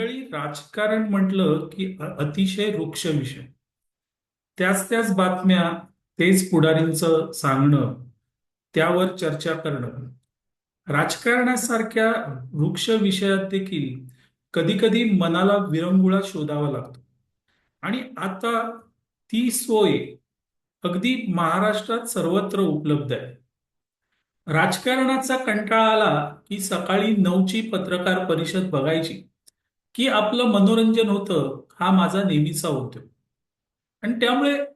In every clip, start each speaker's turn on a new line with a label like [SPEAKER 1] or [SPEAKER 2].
[SPEAKER 1] मंडळी राजकारण म्हटलं की अतिशय वृक्ष विषय. त्याच त्याच बातम्या तेच पुढारींचं सांगणं त्यावर चर्चा करणं. राजकारणासारख्या वृक्ष विषयात देखील कधी कधी मनाला विरंगुळा शोधावा लागतो. आणि आता ती सोय अगदी महाराष्ट्रात सर्वत्र उपलब्ध आहे. राजकारणाचा कंटाळा आला की सकाळी नऊची पत्रकार परिषद बघायची. की आपलं मनोरंजन होतं हा माझा नेहमीचा उद्योग आणि त्यामुळे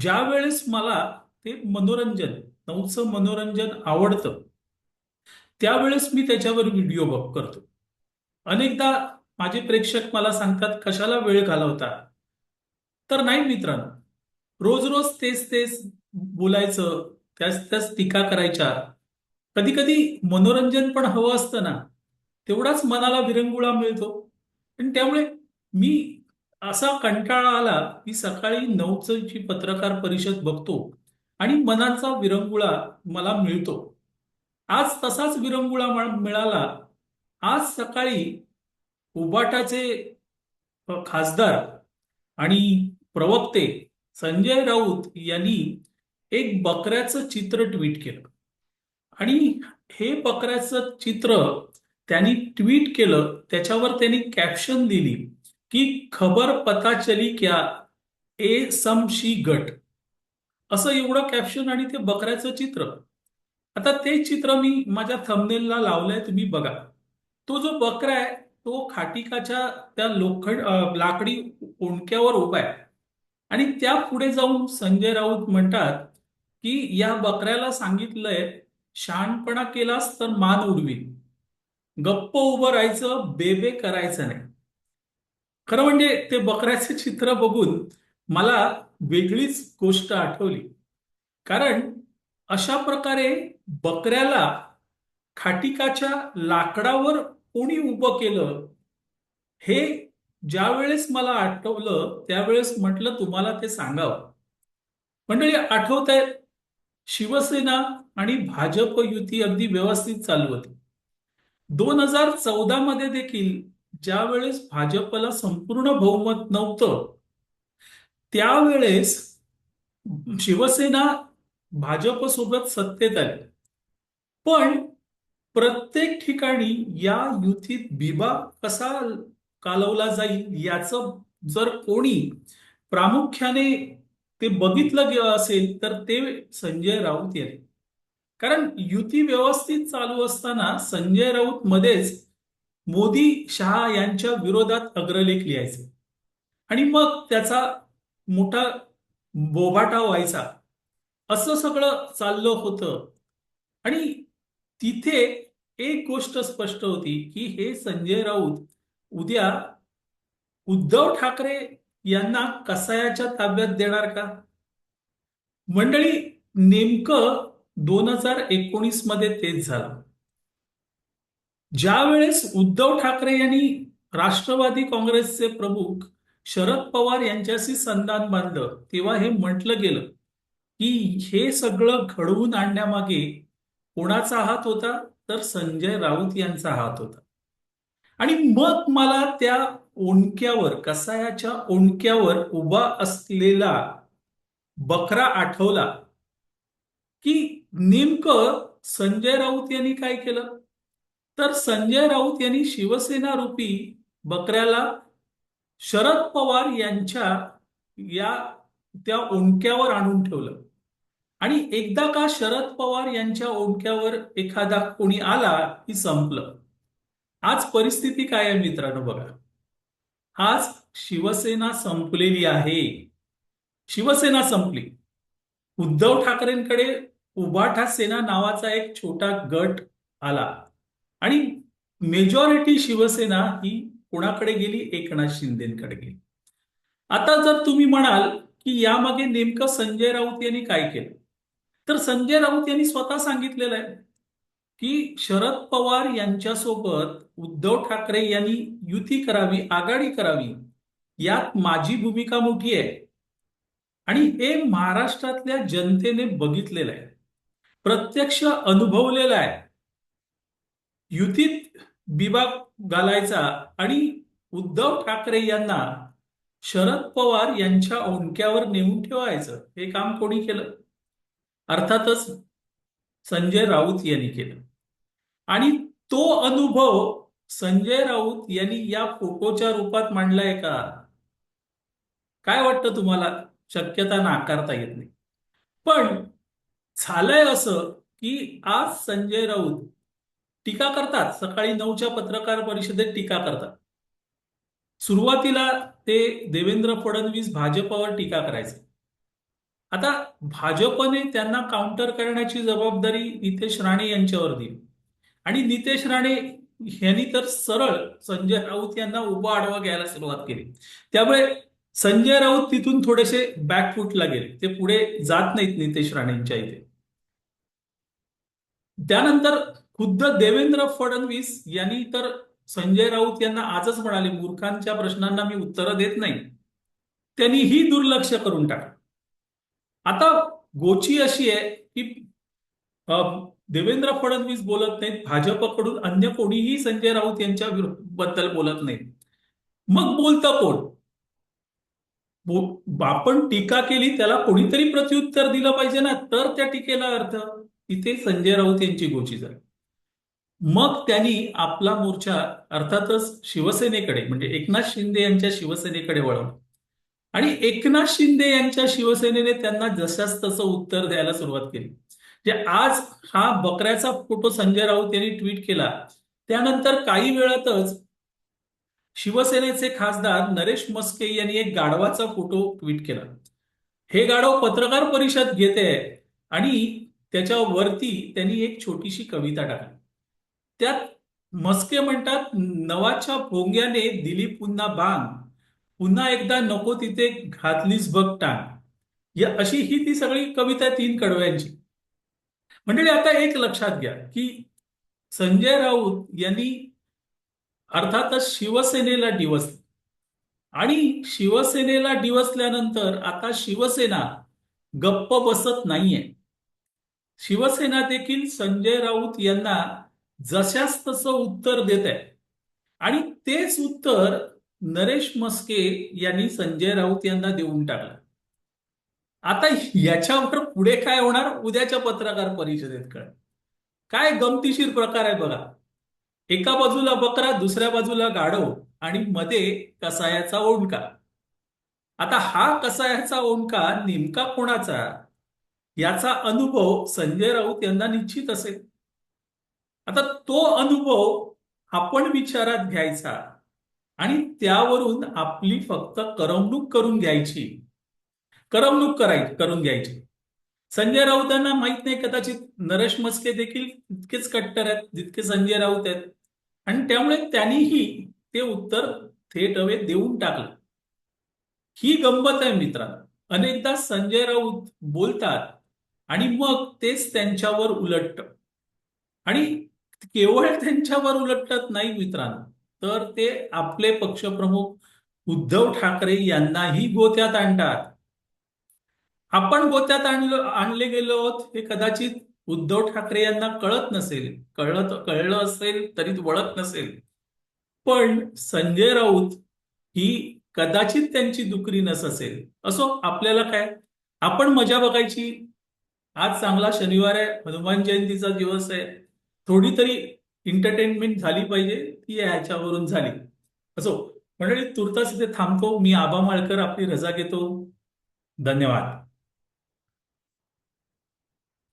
[SPEAKER 1] ज्या वेळेस मला ते मनोरंजन नऊचं मनोरंजन आवडतं त्यावेळेस मी त्याच्यावर व्हिडिओ बघ करतो. अनेकदा माझे प्रेक्षक मला सांगतात कशाला वेळ घालवता? तर नाही मित्रांनो रोज रोज तेच तेच बोलायचं त्याच त्याच टीका करायच्या. कधी कधी मनोरंजन पण हवं असतं ना. तेवढाच मनाला विरंगुळा मिळतो. आणि त्यामुळे मी असा कंटाळा आला की सकाळी नऊची पत्रकार परिषद बघतो आणि मनाचा विरंगुळा मला मिळतो. आज तसाच विरंगुळा मिळाला. आज सकाळी उबाटाचे खासदार आणि प्रवक्ते संजय राऊत यांनी एक बकऱ्याचं चित्र ट्विट केलं. आणि हे बकऱ्याचं चित्र त्यांनी ट्विट केलं त्याच्यावर त्यांनी कॅप्शन दिली की खबर पता चली क्या ए समशी गट. असं एवढं कॅप्शन आणि ते बकऱ्याचं चित्र. आता ते चित्र मी माझ्या थंबनेलला लावलंय तुम्ही बघा. तो जो बकरा आहे तो खाटिकाच्या त्या लोखंड लाकडी ओंडक्यावर उभा आहे. आणि त्या पुढे जाऊन संजय राऊत म्हणतात की या बकऱ्याला सांगितलंय शहाणपणा केलास तर मान उडवी गप्प उभं राहायचं बेबे करायचं नाही. खरं म्हणजे ते बकऱ्याचे चित्र बघून मला वेगळीच गोष्ट आठवली. कारण अशा प्रकारे बकऱ्याला खाटिकाच्या लाकडावर कोणी उभं केलं हे ज्या वेळेस मला आठवलं त्यावेळेस म्हटलं तुम्हाला ते सांगावं. मंडळी आठवत आहे शिवसेना आणि भाजप युती अगदी व्यवस्थित चालू होती. दोन हजार चौदा मध्ये देखील ज्या वेळेस भाजपला संपूर्ण बहुमत नव्हतं त्यावेळेस शिवसेना भाजपसोबत सत्तेत आली. पण प्रत्येक ठिकाणी या युतीत बिबा कसा कालवला जाईल याचं जर कोणी प्रामुख्याने ते बघितलं गेलं असेल तर ते संजय राऊत यांनी. कारण युती व्यवस्थित चालू असताना संजय राऊत मध्येच मोदी शहा यांच्या विरोधात अग्रलेख लिहायचे. आणि मग त्याचा मोठा बोभाटा व्हायचा. असं सगळं चाललं होतं. आणि तिथे एक गोष्ट स्पष्ट होती की हे संजय राऊत उद्या उद्धव ठाकरे यांना कसायाच्या ताब्यात देणार का? मंडळी नेमकं दोन हजार एकोणीसमध्ये तेच झालं. ज्या वेळेस उद्धव ठाकरे यांनी राष्ट्रवादी काँग्रेसचे प्रमुख शरद पवार यांच्याशी संधान बांधलं तेव्हा हे म्हटलं गेलं की हे सगळं घडवून आणण्यामागे कोणाचा हात होता? तर संजय राऊत यांचा हात होता. आणि मग मला त्या ओंडक्यावर कसायाच्या ओंडक्यावर उभा असलेला बकरा आठवला की नेमकं संजय राऊत यांनी काय केलं? तर संजय राऊत यांनी शिवसेना रूपी बकऱ्याला शरद पवार यांच्या या त्या ओंडक्यावर आणून ठेवलं. आणि एकदा का शरद पवार यांच्या ओंडक्यावर एखादा कोणी आला की संपलं. आज परिस्थिती काय आहे मित्रांनो बघा. आज शिवसेना संपलेली आहे. शिवसेना संपली. उद्धव ठाकरेंकडे उभाठा सेना नावाचा एक छोटा गट आला. आणि मेजॉरिटी शिवसेना ही कोणाकडे गेली? एकनाथ शिंदेकडे गेली. आता जर तुम्ही म्हणाल की यामागे नेमकं संजय राऊत यांनी काय केलं? तर संजय राऊत यांनी स्वतः सांगितलेलं आहे की शरद पवार यांच्यासोबत उद्धव ठाकरे यांनी युती करावी आघाडी करावी यात माझी भूमिका मोठी आहे. आणि हे महाराष्ट्रातल्या जनतेने बघितलेलं आहे. प्रत्यक्ष अनुभवलेला आहे. युतीत बिबा घालायचा आणि उद्धव ठाकरे यांना शरद पवार यांच्या ओंडक्यावर नेऊन ठेवायचं हे काम कोणी केलं? अर्थातच संजय राऊत यांनी केलं. आणि तो अनुभव संजय राऊत यांनी या फोटोच्या रूपात मांडलाय का? काय वाटतं तुम्हाला? शक्यता नाकारता येत नाही. पण झालंय असं की आज संजय राऊत टीका करतात. सकाळी नऊच्या पत्रकार परिषदेत टीका करतात. सुरुवातीला ते देवेंद्र फडणवीस भाजपवर टीका करायचे. आता भाजपने त्यांना काउंटर करण्याची जबाबदारी नितेश राणे यांच्यावर दिली. आणि नितेश राणे यांनी तर सरळ संजय राऊत यांना उभा आडवा घ्यायला सुरुवात केली. त्यामुळे संजय राऊत तिथून थोडेसे बॅकफुटला गेले. ते पुढे जात नाहीत नितेश राणेंच्या इथे. त्यानंतर खुद्द देवेंद्र फडणवीस यांनी तर संजय राऊत यांना आजच म्हणाले मूर्खांच्या प्रश्नांना मी उत्तरं देत नाही. त्यांनी ही दुर्लक्ष करून टाकलं. आता गोची अशी आहे की देवेंद्र फडणवीस बोलत नाहीत भाजपकडून अन्य कोणीही संजय राऊत यांच्या बद्दल बोलत नाहीत. मग बोलतं कोण? आपण टीका केली त्याला कोणीतरी प्रत्युत्तर दिलं पाहिजे ना तर त्या टीकेला अर्थ. इथे संजय राऊत यांची गोची झाली. मग त्यांनी आपला मोर्चा अर्थातच शिवसेनेकडे म्हणजे एकनाथ शिंदे यांच्या शिवसेनेकडे वळवला. आणि एकनाथ शिंदे यांच्या शिवसेनेने त्यांना जशाच तसं उत्तर द्यायला सुरुवात केली. जे आज हा बकऱ्याचा फोटो संजय राऊत यांनी ट्विट केला त्यानंतर काही वेळातच शिवसेनेचे खासदार नरेश मस्के यांनी एक गाढवाचा फोटो ट्विट केला. हे गाढव पत्रकार परिषद घेते आणि त्याच्यावरती त्यांनी एक छोटीशी कविता टाकली. त्यात मस्के म्हणतात नवाच्या भोंग्याने दिली पुन्हा बांग पुन्हा एकदा नको तिथे घातलीच बघ टांग या अशी ही ती सगळी कविता तीन कडव्यांची. म्हणजे आता एक लक्षात घ्या की संजय राऊत यांनी अर्थातच शिवसेनेला डिवसले. आणि शिवसेनेला डिवसल्यानंतर आता शिवसेना गप्प बसत नाहीये. शिवसेना देखील संजय राऊत यांना जशाच तसं उत्तर देत आहे आणि तेच उत्तर नरेश मस्के यांनी संजय राऊत यांना देऊन टाकलं. आता याच्यावर पुढे काय होणार? उद्याच्या पत्रकार परिषदेत कळ काय गमतीशीर प्रकार आहे बघा. एका बाजूला बकरा दुसऱ्या बाजूला गाढव आणि मध्ये कसायाचा ओंडका. आता हा कसायाचा ओंडका नेमका कोणाचा? याचा अनुभव संजय राऊत यांना निश्चित असेल. आता तो अनुभव आपण विचारात घ्यायचा आणि त्यावरून आपली फक्त करमणूक करून घ्यायची. करमणूक करायची करून घ्यायची. संजय राऊतांना माहीत नाही कदाचित नरेश मस्के देखील तितकेच कट्टर आहेत जितके संजय राऊत आहेत. आणि त्यामुळे त्यांनीही ते उत्तर थेट हवे देऊन टाकलं. ही गंमत आहे मित्रांनो. अनेकदा संजय राऊत बोलतात आणि मग तेच त्यांच्यावर उलटत. आणि केवळ त्यांच्यावर उलटत नाही मित्रांनो तर ते आपले पक्षप्रमुख उद्धव ठाकरे यांनाही गोत्यात आणतात. आपण गोत्यात आणलं आणले गेलो आहोत हे कदाचित उद्धव ठाकरे यांना कळत नसेल. कळत कळलं असेल तरी वळत नसेल. पण संजय राऊत ही कदाचित त्यांची दुकरी नस असेल. असो आपल्याला काय आपण मजा बघायची आज चांगला शनिवार आहे हनुमान जयंतीचा दिवस आहे. थोडी तरी एंटरटेनमेंट झाली पाहिजे ती याच्यावरून झाली. असो मंडळी तुर्तास इथे थांबतो. मी आबा माळकर आपली रजा घेतो. धन्यवाद.